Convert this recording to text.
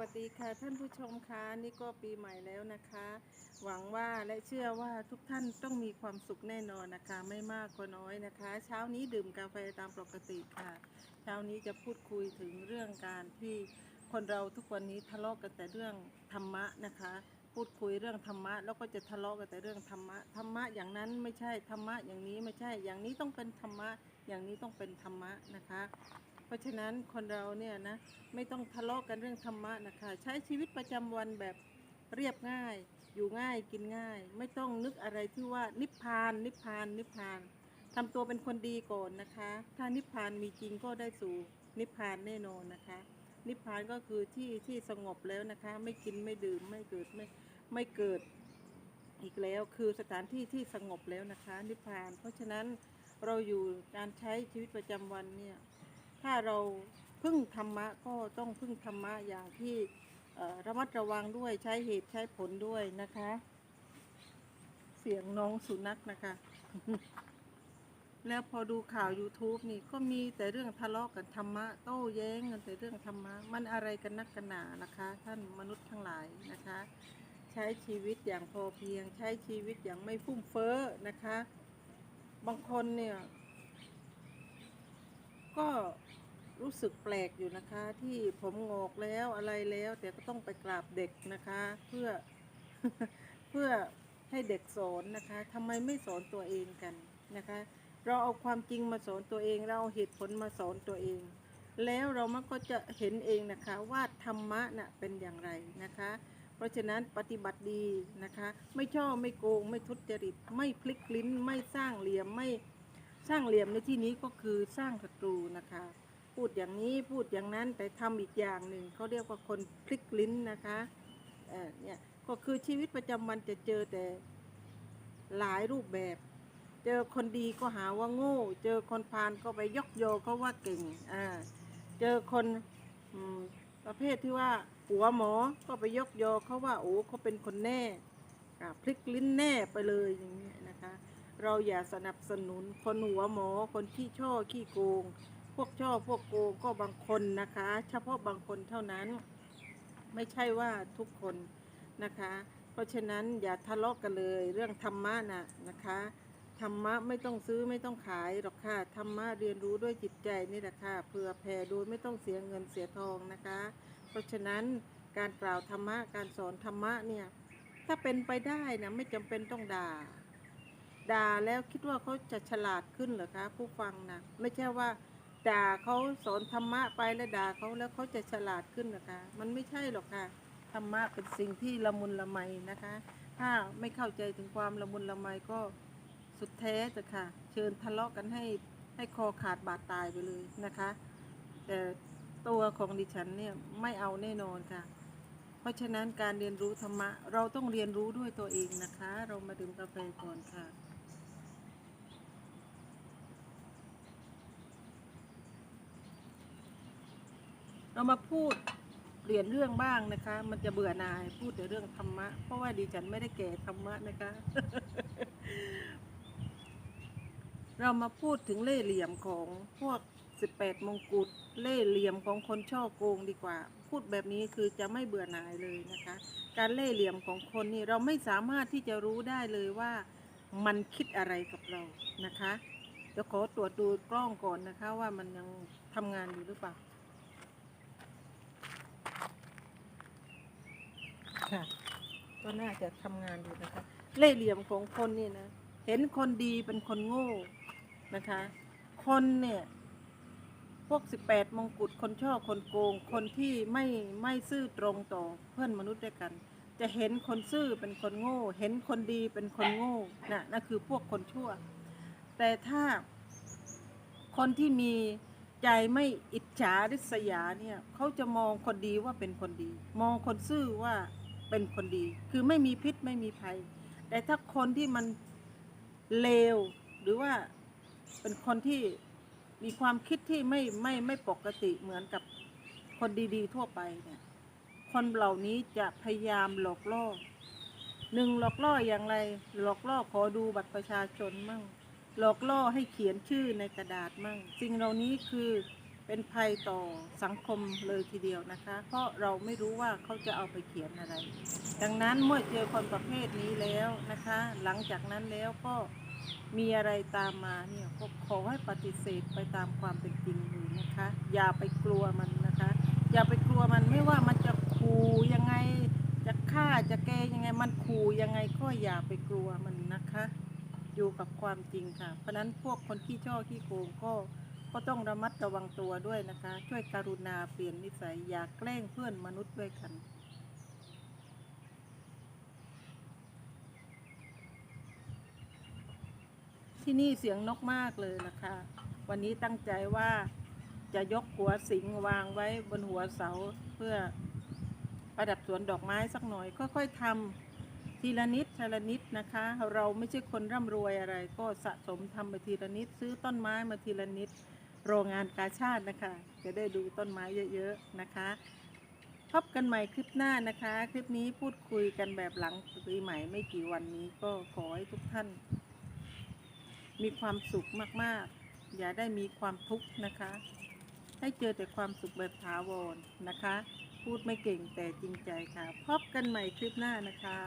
วัสดีค่ะท่านผู้ชมคะนี่ก็ปีใหม่แล้วนะคะ หวังว่าและเชื่อว่าทุกท่านต้องมีความสุขแน่นอนนะคะ ไม่มากก็น้อยนะคะ เช้านี้ดื่มกาแฟตามปกติค่ะ เช้านี้จะพูดคุยถึงเรื่องการที่คนเราทุกวันนี้ทะเลาะกันแต่เรื่องธรรมะนะคะ พูดคุยเรื่องธรรมะ แล้วก็จะทะเลาะกันแต่เรื่องธรรมะธรรมะอย่างนั้นไม่ใช่ธรรมะอย่างนี้ไม่ใช่อย่างนี้ต้องเป็นธรรมะ อย่างนี้ต้องเป็นธรรมะนะคะ ราะฉะนั้นคนเราเนี่ยนะไม่ต้องทะเลาะกันเรื่องธรรมะนะคะ ใช้ชีวิตประจำวันแบบเรียบง่าย อยู่ง่ายกินง่าย ไม่ต้องนึกอะไรที่ว่านิพพาน นิพพาน นิพพานทำตัวเป็นคนดีก่อนนะคะ ถ้านิพพานมีจริงก็ได้สู่นิพพานแน่นอนนะคะ นิพพานก็คือที่ที่สงบแล้วนะคะ ไม่กินไม่ดื่มไม่เกิดไม่ไม่เกิด อีกแล้วคือสถานที่ที่สงบแล้วนะคะ นิพพาน เพราะฉะนั้นเราอยู่การใช้ชีวิตประจำวันเนี่ย ถ้าเราพึ่งธรรมะก็ต้องพึ่งธรรมะอย่างที่ระมัดระวังด้วยใช้เหตุใช้ผลด้วยนะคะ เสียงน้องสุนัขนะคะ แล้วพอดูข่าว YouTube นี่ก็มีแต่เรื่องทะเลาะกันธรรมะ โต้แย้งกันแต่เรื่องธรรมะ มันอะไรกันนักกันหนานะคะ ท่านมนุษย์ทั้งหลายนะคะ ใช้ชีวิตอย่างพอเพียง ใช้ชีวิตอย่างไม่ฟุ่มเฟ้อนะคะ บางคนเนี่ย ก็รู้สึกแปลกอยู่นะคะที่ผมงอกแล้วอะไรแล้ว แต่ก็ต้องไปกราบเด็กนะคะ เพื่อเพื่อให้เด็กสอนนะคะทำไมไม่สอนตัวเองกันนะคะ เราเอาความจริงมาสอนตัวเอง เราเอาเหตุผลมาสอนตัวเอง แล้วเรามันก็จะเห็นเองนะคะว่าธรรมะน่ะเป็นอย่างไรนะคะ เพราะฉะนั้นปฏิบัติดีนะคะ ไม่ชอบไม่โกง ไม่ทุจริต ไม่พลิกลิ้น ไม่สร้างเหลี่ยมไม่ สร้างเหลี่ยมในที่นี้ก็คือสร้างศัตรูนะคะ พูดอย่างนี้พูดอย่างนั้นแต่ทำอีกอย่างหนึ่งเขาเรียกว่าคนพลิกลิ้นนะคะเออเนี่ยก็คือชีวิตประจำวันจะเจอแต่หลายรูปแบบ เจอคนดีก็หาว่าโง่ เจอคนพาลก็ไปยกโยเขาว่าเก่งอ่าเจอคนอประเภทที่ว่าหัวหมอก็ไปยกโยเขาว่าโอ้เขาเป็นคนแน่พลิกลิ้นแน่ไปเลยอย่างนี้ยนะคะ เราอย่าสนับสนุนคนหัวหมอคนที่ช่อขี้โกง พวกช่อพวกโกงก็บางคนนะคะ เฉพาะบางคนเท่านั้น ไม่ใช่ว่าทุกคนนะคะ เพราะฉะนั้นอย่าทะเลาะกันเลยเรื่องธรรมะนะนะคะธรรมะไม่ต้องซื้อไม่ต้องขายหรอกค่ะธรรมะเรียนรู้ด้วยจิตใจนี่แหละค่ะเพื่อแผ่โดยไม่ต้องเสียเงินเสียทองนะคะ เพราะฉะนั้นการกล่าวธรรมะการสอนธรรมะเนี่ยถ้าเป็นไปได้นะไม่จำเป็นต้องด่า ด่าแล้วคิดว่าเขาจะฉลาดขึ้นเหรอคะ ผู้ฟังนะไม่ใช่ว่าด่าเขาสอนธรรมะไปแล้วด่าเขาแล้วเขาจะฉลาดขึ้นนะคะ มันไม่ใช่หรอกค่ะธรรมะเป็นสิ่งที่ละมุนละไมนะคะ ถ้าไม่เข้าใจถึงความละมุนละไมก็สุดแท้แต่ค่ะ เชิญทะเลาะกันให้ให้คอขาดบาดตายไปเลยนะคะ แต่ตัวของดิฉันเนี่ยไม่เอาแน่นอนค่ะ เพราะฉะนั้นการเรียนรู้ธรรมะ เราต้องเรียนรู้ด้วยตัวเองนะคะ เรามาดื่มกาแฟก่อนค่ะ เรามาพูดเปลี่ยนเรื่องบ้างนะคะ มันจะเบื่อนายพูดแต่เรื่องธรรมะ เพราะว่าดิฉันไม่ได้แก่ธรรมะนะคะ เรามาพูดถึงเล่ห์เหลี่ยมของพวก18มงกุฎเล่ห์เหลี่ยมของคนช่อโกงดีกว่า พูดแบบนี้คือจะไม่เบื่อหน่ายเลยนะคะ การเล่ห์เหลี่ยมของคนนี่เราไม่สามารถที่จะรู้ได้เลยว่ามันคิดอะไรกับเรานะคะเดี๋ยวขอตรวจดูกล้องก่อนนะคะ ว่ามันยังทำงานอยู่หรือเปล่า ค่ะ ก็น่าจะทำงานอยู่นะคะ เล่ห์เหลี่ยมของคนนี่นะ เห็นคนดีเป็นคนโง่นะคะ คนเนี่ย พวกสิบแปดมงกุฎคนชอบคนโกง คนที่ไม่ไม่ซื่อตรงต่อเพื่อนมนุษย์ด้วยกัน จะเห็นคนซื่อเป็นคนโง่ เห็นคนดีเป็นคนโง่น่ะนั่นคือพวกคนชั่ว แต่ถ้า คนที่มีใจไม่อิจฉาริษยาเนี่ยเขาจะมองคนดีว่าเป็นคนดี มองคนซื่อว่า เป็นคนดี คือไม่มีพิษไม่มีภัย แต่ถ้าคนที่มันเลวหรือว่าเป็นคนที่มีความคิดที่ไม่ไม่ไม่ปกติเหมือนกับคนดีๆ ทั่วไปเนี่ย คนเหล่านี้จะพยายามหลอกล่อหนึ่งหลอกล่ออย่างไร หลอกล่อขอดูบัตรประชาชนมั่ง หลอกล่อให้เขียนชื่อในกระดาษมั่งสิ่งเหล่านี้คือ เป็นภัยต่อสังคมเลยทีเดียวนะคะ เพราะเราไม่รู้ว่าเขาจะเอาไปเขียนอะไร ดังนั้นเมื่อเจอคนประเภทนี้แล้วนะคะ หลังจากนั้นแล้วก็มีอะไรตามมาเนี่ยก็ขอให้ปฏิเสธไปตามความเป็นจริงเลยนะคะ อย่าไปกลัวมันนะคะ อย่าไปกลัวมันไม่ว่ามันจะขู่ยังไงจะฆ่าจะแกยังไงมันขู่ยังไงก็อย่าไปกลัวมันนะคะ อยู่กับความจริงค่ะ เพราะฉะนั้นพวกคนขี้ช่อขี้โกงก็ ก็ต้องระมัดระวังตัวด้วยนะคะ ช่วยกรุณาเปลี่ยนนิสัยอย่าแกล้งเพื่อนมนุษย์ด้วยกัน ที่นี่เสียงนกมากเลยนะคะ วันนี้ตั้งใจว่าจะยกหัวสิงวางไว้บนหัวเสาเพื่อประดับสวนดอกไม้สักหน่อย ค่อยๆทำทีละนิดทีละนิดนะคะ เราไม่ใช่คนร่ำรวยอะไร ก็สะสมทำไปทีละนิด ซื้อต้นไม้มาทีละนิด โรงงานกาชาตินะคะ จะได้ดูต้นไม้เยอะๆนะคะ พบกันใหม่คลิปหน้านะคะ คลิปนี้พูดคุยกันแบบหลังปีใหม่ไม่กี่วันนี้ก็ขอให้ทุกท่าน มีความสุขมากๆ อย่าได้มีความทุกข์นะคะ ให้เจอแต่ความสุขแบบถาวรนะคะ พูดไม่เก่งแต่จริงใจค่ะ พบกันใหม่คลิปหน้านะคะ